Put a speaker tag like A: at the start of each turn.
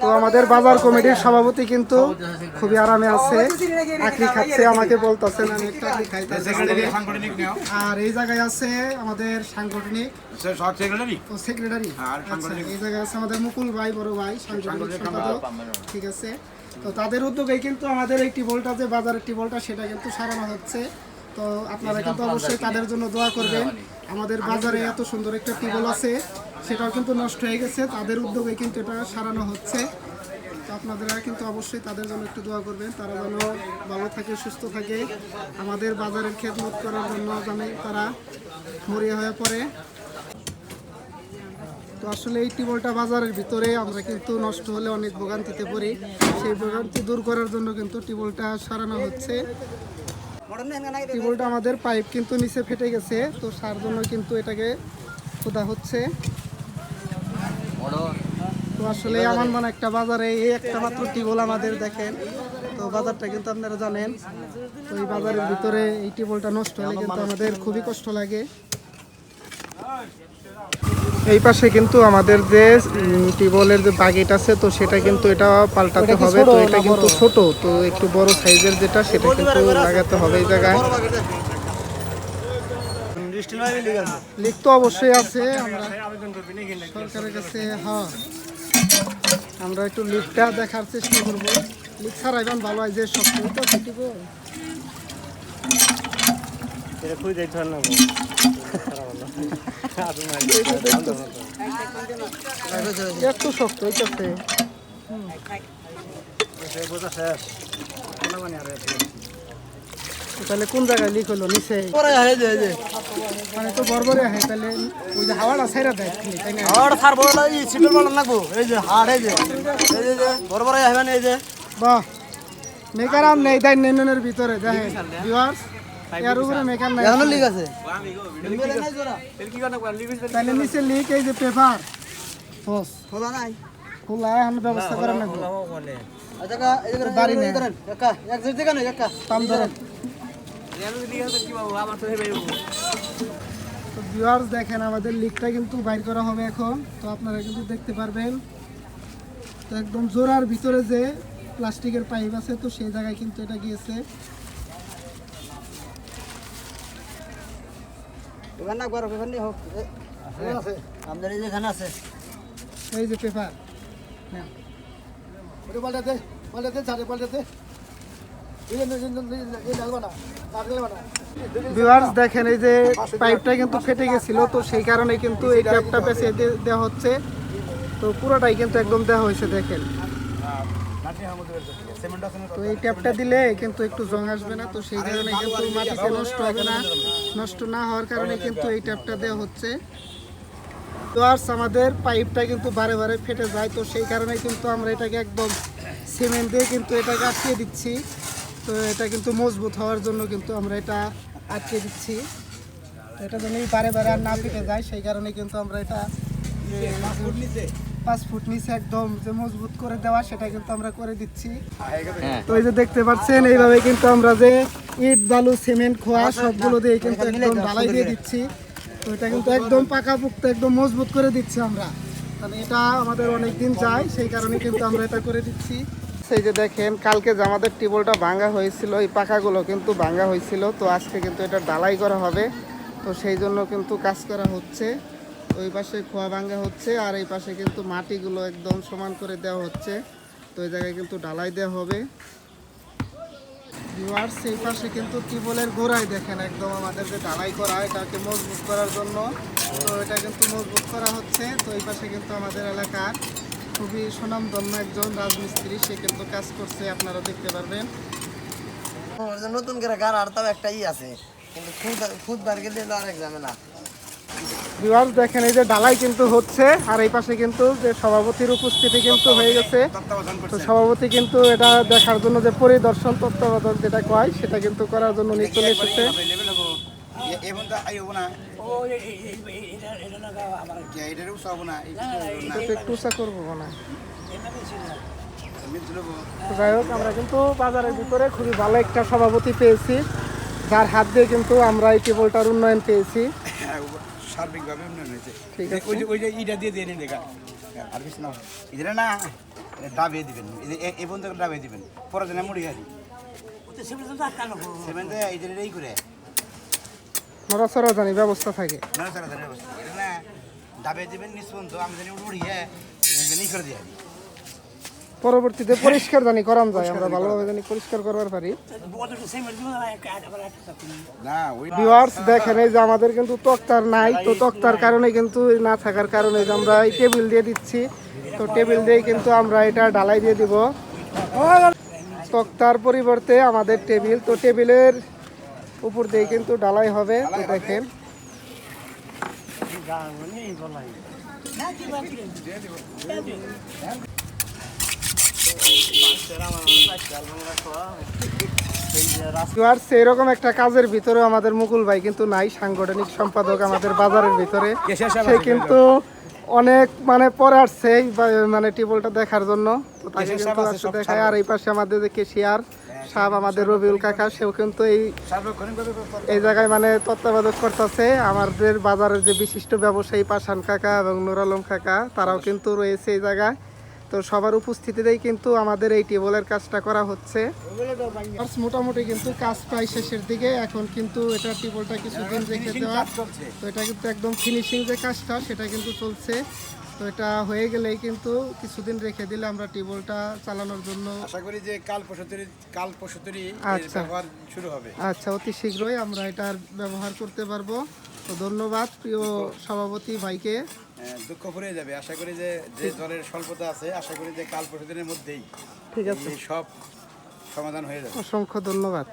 A: তো আমাদের বাজার কমিটির সভাপতি কিন্তু খুবই আরামে আছে। আখরি খাচ্ছে আমাকে বলতেছেন আমি একটা আখরি খাইতেছি।
B: সাংগঠনিক নেও।
A: আর এই জায়গায় আছে আমাদের সাংগঠনিক।
B: সব সেক্রেটারি
A: ও সেক্রেটারি
B: আর
A: আচ্ছা
B: সাংগঠনিক-
A: এই জায়গায় আছে আমাদের মুকুল ভাই বড় ভাই সাংগঠনিক সম্পাদক। ঠিক আছে। তো তাদের উদ্যোগে কিন্তু আমাদের এই টিবলটা যে বাজারের টিবলটা সেটা কিন্তু সারানো হচ্ছে। তো আপনারা কিন্তু অবশ্যই তাদের জন্য দোয়া করবেন। আমাদের বাজারে এত সুন্দর একটা টিবল আছে। সেটাও কিন্তু নষ্ট হয়ে গেছে। তাদের উদ্যোগে কিন্তু এটা সারানো হচ্ছে। তো আপনারা কিন্তু অবশ্যই তাদের জন্য একটু দোয়া করবেন। তারা যেন ভালো থাকে, সুস্থ থাকে। আমাদের বাজারের খেদমত করার জন্য যেন তারা মরিয়া হয়ে পড়ে। তো আসলে এই টিবলটা বাজারের ভিতরে আমরা কিন্তু নষ্ট হলে অনেক ভোগান্তিতে পড়ি। সেই ভোগান্তি দূর করার জন্য কিন্তু টিবলটা সারানো হচ্ছে। টিবলটা আমাদের পাইপ কিন্তু নিচে ফেটে গেছে। তো সার জন্য কিন্তু এটাকে খোদা হচ্ছে। তো আসলে আমার মনে একটা বাজারে এই একটা মাত্র টিবল আমাদের দেখেন। তো বাজারটা কিন্তু আপনারা জানেন তো এই বাজারের ভিতরে এই টিবলটা নষ্ট হলে কিন্তু আমাদের খুবই কষ্ট লাগে। এই পাশে কিন্তু আমাদের যে টিউবওয়েলের যে বাগেট আছে তো সেটা কিন্তু এটা পাল্টাতে হবে তো এটা কিন্তু ছোট তো একটু বড় সাইজের যেটা সেটা কিন্তু লাগাতে হবে এই জায়গায়। লিক তো অবশ্যই আছে আমরা সরকারের কাছে হ্যাঁ। আমরা একটু লিকটা দেখার চেষ্টা করব। লিক ছাড়া এখন ভালো হয় যে সব তো ফিটিব এত শক্ত হইতেছে তাহলে কোন জায়গায় লিক হলো? নিচে। মানে তো বরবরে হয় তাহলে ওই যে হাওয়াটা ছাইরা দেয়। খালি, তাই না বাহ মেকার আর নেই তাই নেনের ভিতরে দেখেন ভিউয়ার্স এর উপরে মেকার নাই। তাহলে নিচে লিক এই যে পেপার বস খোলা এখন ব্যবস্থা করেন না বাড়ি নেই। পাম ধরেন তো ভিউয়ার্স দেখেন আমাদের লিকটা কিন্তু বাইর করা হবে এখন তো আপনারা কিন্তু দেখতে পারবেন তো একদম জোড়ার ভিতরে যে প্লাস্টিকের পাইপ আছে তো সেই জায়গায় কিন্তু এটা গিয়েছে এই যে পেপার ভিউয়ার্স, দেখেন এই যে পাইপটা কিন্তু ফেটে গেছিল, তো সেই কারণে কিন্তু এই ট্যাপটা পেঁচিয়ে দেওয়া হচ্ছে। তো পুরোটাই কিন্তু একদম দেওয়া হয়েছে, দেখেন। তো এই ট্যাপটা দিলে কিন্তু একটু জং আসবে না, তো সেই কারণে কিন্তু মাটিতে নষ্ট হবে না। নষ্ট না হওয়ার কারণে কিন্তু এই ট্যাপটা দেওয়া হচ্ছে। তো আর আমাদের পাইপটা কিন্তু বারে বারে ফেটে যায়, তো সেই কারণে কিন্তু আমরা এটাকে একদম সিমেন্ট দিয়ে কিন্তু এটাকে আটকে দিচ্ছি। তো এটা কিন্তু মজবুত হওয়ার জন্য কিন্তু আমরা এটা আটকে দিচ্ছি। এটা যেন বারে বারে আর না ফেটে যায় সেই কারণে কিন্তু আমরা এটা পাঁচ ফুট নিচে একদম যে মজবুত করে দেওয়া সেটা কিন্তু আমরা করে দিচ্ছি। তো এই যে দেখতে পাচ্ছেন এইভাবে কিন্তু আমরা যে ইট বালু সিমেন্ট খোয়া সবগুলো দিয়ে কিন্তু একদম ঢালাই দিয়ে দিচ্ছি। তো এটা কিন্তু একদম পাকাপুক্ত একদম মজবুত করে দিচ্ছি আমরা। মানে এটা আমাদের অনেক দিন যায় সেই কারণে কিন্তু আমরা এটা করে দিচ্ছি। সেই যে দেখেন, কালকে যে আমাদের টিবলটা ভাঙা হয়েছিল, এই পাখাগুলো কিন্তু ভাঙা হয়েছিল, তো আজকে কিন্তু এটা ডালাই করা হবে। তো সেই জন্য কিন্তু কাজ করা হচ্ছে। ওই পাশে খোয়া ভাঙা হচ্ছে, আর এই পাশে কিন্তু মাটিগুলো একদম সমান করে দেওয়া হচ্ছে। তো এই জায়গায় কিন্তু ঢালাই দেওয়া হবে। ভিউয়ার্স এই পাশে কিন্তু টিউবওয়েলের গোড়ায় দেখেন একদম আমাদের যে ঢালাই করা, এটাকে মজবুত করার জন্য। তো এটা কিন্তু মজবুত করা হচ্ছে। তো এই পাশে কিন্তু আমাদের এলাকার খুবই সুনামধন্য একজন রাজমিস্ত্রি সে কিন্তু কাজ করছে আপনারা দেখতে পারবেন।
C: নতুন করে গার আর তাও একটা ই আছে কিন্তু খুদ খুদ বার গেলে আরেক ঝামেলা
A: ভিউয়ার্স দেখেন এই যে ঢালাই কিন্তু হচ্ছে আর এই পাশে কিন্তু যে সভাপতির উপস্থিতি কিন্তু হয়ে গেছে। তো সভাপতি কিন্তু এটা দেখার জন্য যে পরিদর্শন তত্ত্বাবধান যেটা কয় সেটা কিন্তু করার জন্য উনি চলে এসেছে।
B: না না
A: একটু করব মনে যাই হোক আমরা কিন্তু বাজারের ভিতরে খুবই ভালো একটা সভাপতি পেয়েছি। যার হাত দিয়ে কিন্তু আমরা এই টেবলটার উন্নয়ন পেয়েছি
B: সার্বিকভাবে উন্নয়ন হয়েছে
A: ঠিক আছে।
B: ওই যে ওই যে ইটা দিয়ে দিয়ে নিন দেখা আর কিছু না না ডাবিয়ে দিবেন এই যে এ- এই বন্ধু ডাবিয়ে দিবেন পরে দিনে মুড়ি খাবি সিমেন্ট এই করে।
A: নড়াচড়া জানি ব্যবস্থা থাকে।
B: না সারা ধরে এটা না ডাবিয়ে দিবেন নিচ আমি জানি উড়িয়ে জানি করে দিয়ে
A: পরবর্তীতে পরিষ্কার জানি করান যায় আমরা ভালোভাবে জানি পরিষ্কার করবার পারি। ভিউয়ার্স দেখেন এই যে আমাদের কিন্তু তক্তার নাই তো তক্তার কারণে কিন্তু না থাকার কারণে যে আমরা এই টেবিল দিয়ে দিচ্ছি তো টেবিল দিয়ে কিন্তু আমরা এটা ঢালাই দিয়ে দিব। তক্তার পরিবর্তে আমাদের টেবিল তো টেবিলের উপর দিয়ে কিন্তু ঢালাই হবে তো দেখেন। এরকম একটা কাজের ভিতরে আমাদের মুকুল ভাই কিন্তু নাই সাংগঠনিক সম্পাদক আমাদের বাজারের ভিতরে। সে কিন্তু অনেক মানে পরে আসছে মানে টিবলটা দেখার জন্য। তো তাকে কিন্তু দেখায়। আর এই পাশে আমাদের যে কেশিয়ার সাহেব আমাদের রবিউল কাকা, সেও কিন্তু এই এই জায়গায় মানে তত্ত্বাবধায়ক করতেছে। আমাদের বাজারের যে বিশিষ্ট ব্যবসায়ী পাশান কাকা এবং নুর আলম কাকা, তারাও কিন্তু রয়েছে এই জায়গায়। তো সবার উপস্থিতিতেই কিন্তু আমাদের এই টেবলের কাজটা করা হচ্ছে। মোটামুটি কিন্তু কাজ প্রায় শেষের দিকে। এখন কিন্তু এটা টেবলটা কিছুদিন রেখে দেওয়া। তো এটা কিন্তু একদম ফিনিশিং যে কাজটা, সেটা কিন্তু চলছে। তো এটা হয়ে গেলেই কিন্তু কিছুদিন রেখে দিলে আমরা টেবলটা চালানোর জন্য
B: আশা করি যে কাল পরশুতেরই কাল পরশুতেরই এর
A: আচ্ছা।
B: ব্যবহার শুরু হবে।
A: আচ্ছা অতি শীঘ্রই আমরা এটার ব্যবহার করতে পারব। তো ধন্যবাদ প্রিয় সভাপতি ভাইকে।
B: আহ, দুঃখ ফুরিয়ে যাবে। আশা করি যে যে জলের স্বল্পতা আছে আশা করি যে কাল পরশুদিনের মধ্যেই
A: ঠিক আছে।
B: সব সমাধান হয়ে যাবে।
A: অসংখ্য ধন্যবাদ।